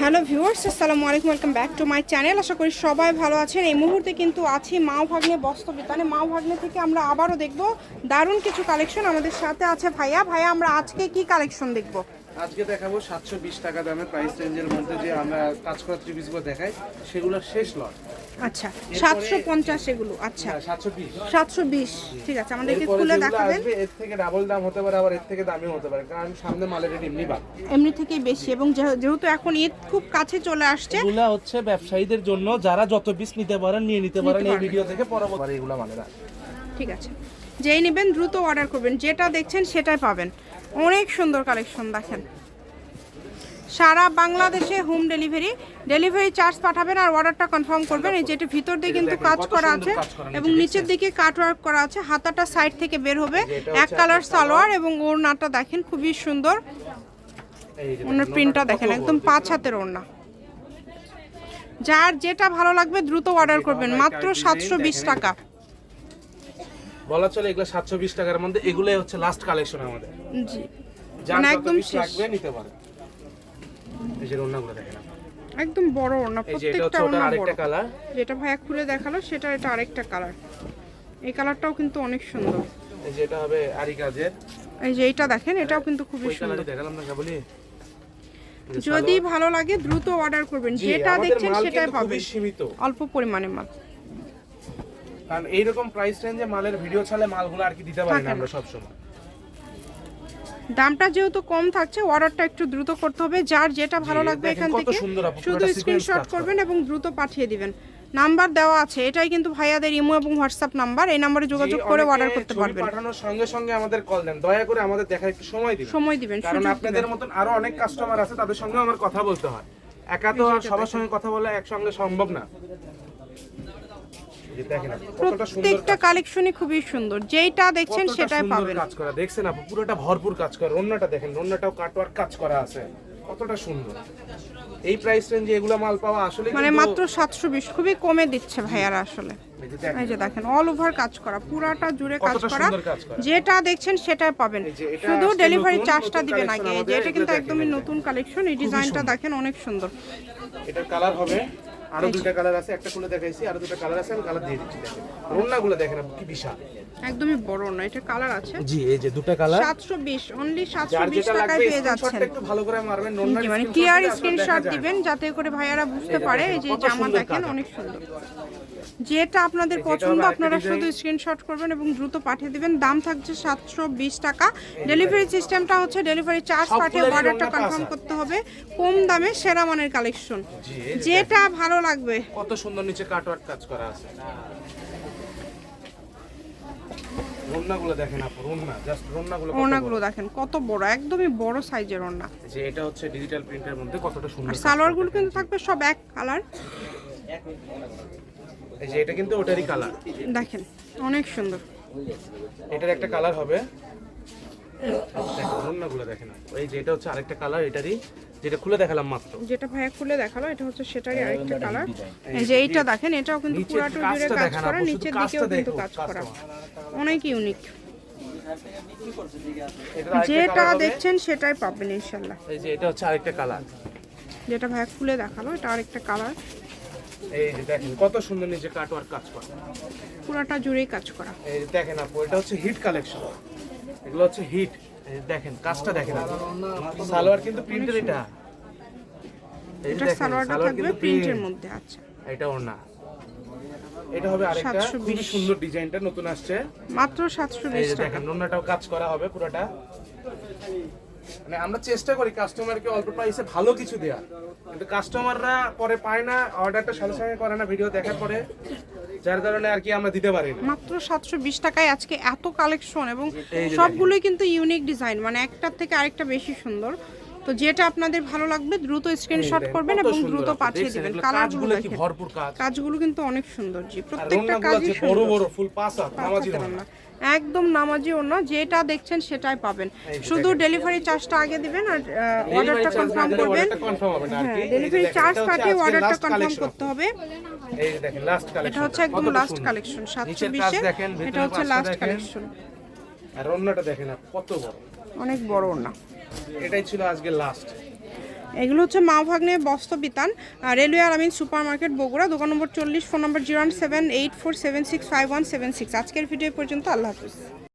Hello viewers, আসসালামু আলাইকুম, welcome back to my channel. আশা করি সবাই ভালো আছেন। এই মুহূর্তে কিন্তু আছি মাও ভাগ্নে বস্ত্র বিতানে। মাও ভাগ্নে থেকে আমরা আবারও দেখব দারুণ কিছু কালেকশন আমাদের সাথে আছে ভাইয়া। ভাইয়া, আমরা আজকে কি কালেকশন দেখব? আজকে দেখাবো সাতশো বিশ টাকা দামের প্রাইস রেঞ্জের মধ্যে যে আমরা কাজ করা থ্রি পিসগুলো দেখাই সেগুলো শেষ লট আচ্ছা সাতশো পঞ্চাশ এগুলো আচ্ছা। সাতশো বিশ। সাতশো বিশ ঠিক আছে আমাদেরকে খুলে দেখাবেন। এর থেকে ডাবল দাম হতে পারে আবার এর থেকে দামিও হতে পারে কারণ সামনে মালের রেট এমনি বাড়বে এমনি থেকেই বেশি এবং যেহেতু এখন ঈদ খুব কাছে চলে আসছে এগুলা হচ্ছে ব্যবসায়ীদের জন্য যারা যত পিস নিতে পারেন নিয়ে নিতে পারেন এই ভিডিও থেকে পরবর্তী এগুলা না ঠিক আছে। যেই নেবেন দ্রুত অর্ডার করবেন যেটা দেখছেন সেটাই পাবেন। অনেক সুন্দর কালেকশন দেখেন। সারা বাংলাদেশে হোম ডেলিভারি ডেলিভারি চার্জ পাঠাবেন আর অর্ডারটা কনফার্ম করবেন। এই যেটা ভিতর দিয়ে কিন্তু কাজ করা আছে এবং নিচের দিকে কাট ওয়ার্ক করা আছে। হাতাটা সাইড থেকে বের হবে। এক কালার সালোয়ার এবং ওড়নাটা দেখেন খুবই সুন্দর। ওনার প্রিন্টটা দেখেন একদম পাঁচ হাতের ওড়না। যার যেটা ভালো লাগবে দ্রুত অর্ডার করবেন। মাত্র সাতশো বিশ টাকা। বলা চলে এগুলো সাতশো বিশ টাকার মধ্যে এগুলোই হচ্ছে লাস্ট কালেকশন আমাদের। জি। যার মানে একদম লাগবে নিতে পারে। এই যে দেখেন একদম বড় ওড়না এটা প্রত্যেকটা ওড়না আরেকটা কালার যেটা ভাইয়া খুলে দেখাল সেটা এটা আরেকটা কালার এই কালারটাও কিন্তু অনেক সুন্দর। এই যে এটা হবে আরি কাজের এই যে এইটা দেখেন এটাও কিন্তু খুবই সুন্দর। দেখালাম না বলি? যদি ভালো লাগে দ্রুত অর্ডার করবেন। যেটা দেখছেন সেটাই পাবেন। অল্প পরিমাণে মাল। কারণ এইরকম প্রাইস রেঞ্জে মালের ভিডিও ছাড়লে মালগুলো আর কি দিতে পারি না। আমরা সব সময় দামটা যেহেতু কম থাকছে অর্ডারটা একটু দ্রুত করতে হবে। যার যেটা ভালো লাগবে এখান থেকে শুধু স্ক্রিনশট করবেন এবং দ্রুত পাঠিয়ে দিবেন। নাম্বার দেওয়া আছে এটাই কিন্তু ভাইয়াদের ইমো এবং হোয়াটসঅ্যাপ নাম্বার। এই নাম্বারে যোগাযোগ করে অর্ডার করতে পারবেন। পাঠানোর সঙ্গে সঙ্গে আমাদের কল দেন। দয়া করে আমাদের দেখার একটু সময় দিন সময় দিবেন কারণ আপনাদের মতন আরও অনেক কাস্টমার আছে তাদের সঙ্গে আমার কথা বলতে হয়। একা তো আর সবার সঙ্গে কথা বলা একসঙ্গে সম্ভব না এই যে দেখেন আপু, কতটা সুন্দর প্রত্যেকটা কালেকশনই খুবই সুন্দর। যেইটা দেখছেন সেটাই পাবেন। কাজ করা। দেখছেন আপু পুরোটা ভরপুর কাজ করা। রন্নাটা দেখেন রন্নাটাও কাটওয়ার্ক কাজ করা আছে। কতটা সুন্দর। এই প্রাইস রেঞ্জে এগুলো মাল পাওয়া আসলে মানে মাত্র সাতশো বিশ খুবই কমে দিচ্ছে ভাইয়ারা আসলে। এই যে দেখেন, অল ওভার কাজ করা পুরাটা জুড়ে কাজ করা। যেটা দেখছেন সেটাই পাবেন। শুধু ডেলিভারি চার্জটা দিবেন আগে আমাদের, যে এটা কিন্তু একদমই নতুন কালেকশন এই ডিজাইনটা দেখেন অনেক সুন্দর। এটার কালার হবে আরও দুইটা কালার আছে একটা খুলে দেখাইছি আরও দুটো কালার আছে আমি কালার দিয়ে দিচ্ছি দেখেন। রন্নাগুলো দেখেন কি বিশাল। একদমই বড় না এটা কালার আছে? জি এই যে দুটো কালার সাতশো বিশ অনলি সাতশো যার বিশ যেটা টাকায় পেয়ে যাচ্ছেন। একটু ভালো করে মারবেন জি, মানে ক্লিয়ার স্ক্রিনশট দিবেন যাতে করে ভাইয়ারা বুঝতে পারে এই যে জামা দেখেন অনেক সুন্দর। যেটা আপনাদের পছন্দ আপনারা শুধু স্ক্রিনশট করবেন এবং দ্রুত পাঠিয়ে দিবেন। দাম থাকছে সাতশো বিশ টাকা। ডেলিভারি সিস্টেমটা হচ্ছে ডেলিভারি চার্জ পাঠিয়ে অর্ডারটা কনফার্ম করতে হবে। কম দামে সেরা মানের কালেকশন যেটা ভালো লাগবে। কত সুন্দর নিচে কাটওয়ার্ক কাজ করা আছে। রন্নাগুলো দেখেন আপু রন্না জাস্ট রন্নাগুলো দেখেন কত বড় একদমই বড় সাইজের ওড়না। যে এটা হচ্ছে ডিজিটাল প্রিন্টের মধ্যে কতটা সুন্দর আর সালোয়ারগুলো কিন্তু থাকবে সব এক কালার এই যে এটা কিন্তু ওটারই কালার দেখেন অনেক সুন্দর। এটার একটা কালার হবে। দেখেন রন্নাগুলো দেখেন। এই যে এটা হচ্ছে আরেকটা কালার এটারই যেটা খুলে দেখালাম মাত্র। যেটা ভাইয়া খুলে দেখাল এটা হচ্ছে সেটারই আরেকটা কালার এই যে এইটা দেখেন এটাও কিন্তু পুরাটা জুড়ে কাজ করা নিচের দিকেও কিন্তু কাজ করা। অনেক ইউনিক যেটা দেখছেন সেটাই পাবেন ইনশাল্লাহ। এই যে এটা হচ্ছে আরেকটা কালার যেটা ভাইয়া খুলে দেখাল এটা আরেকটা কালার এই যে দেখেন কত সুন্দর নিচে কাটওয়ার্ক কাজ করা। পুরাটা জুড়েই কাজ করা। এই দেখেন আপু এটা হচ্ছে হিট কালেকশন এগুলো হচ্ছে হিট দেখেন কাজটা দেখেন। সালোয়ার কিন্তু প্রিন্টের এটা। এটা সালোয়ারটা থাকবে কিন্তু প্রিন্টের মধ্যে আচ্ছা। এটা ওর না। এটা হবে আরেকটা 720 খুবই সুন্দর ডিজাইনটা নতুন আসছে। মাত্র সাতশো এই বিশ যে টাকা। দেখেন নোনাটাও কাজ করা হবে পুরোটা। মানে আমরা চেষ্টা করি কাস্টমারকে অল্প প্রাইসে ভালো কিছু দেওয়া কিন্তু কাস্টমাররা পরে পায় না অর্ডারটা সঙ্গে সঙ্গে করে না ভিডিও দেখার পরে। যার কারণে আর কি আমরা দিতে পারি না। মাত্র সাতশো বিশ টাকায় আজকে এত কালেকশন এবং সবগুলোই কিন্তু ইউনিক ডিজাইন মানে একটার থেকে আরেকটা বেশি সুন্দর। তো যেটা আপনাদের ভালো লাগবে দ্রুত স্ক্রিনশট করবেন এবং দ্রুত আপু, পাঠিয়ে দিবেন। কালারগুলো কাজগুলো কি ভরপুর কাজ? কাজগুলো কিন্তু অনেক সুন্দর জি প্রত্যেকটা কাজই বড় বড় ফুল পাঁচ হাত নামাজি। ওড়না। একদম নামাজি ওনা যেটা দেখছেন সেটাই পাবেন। শুধু ডেলিভারি চার্জটা আগে দিবেন আর অর্ডারটা কনফার্ম করবেন। হ্যাঁ ডেলিভারি চার্জ পাঠিয়ে অর্ডারটা কনফার্ম করতে হবে। এই যে দেখেন লাস্ট কালেকশন এটা হচ্ছে একদম লাস্ট কালেকশন সাতশো বিশে। এটা হচ্ছে লাস্ট কালেকশন আর অন্যটা দেখেন আপু, কত বড়। অনেক বড় না এটাই ছিল আজকে লাস্ট এগুলো হচ্ছে মা ভাগ্নে বস্তবিতান রেলওয়ে আরামিন সুপার মার্কেট বগুড়া, দোকান নম্বর চল্লিশ, phone number zero seven eight four seven six five one seven six. আজকের ভিডিও পর্যন্ত, আল্লাহ হাফিজ।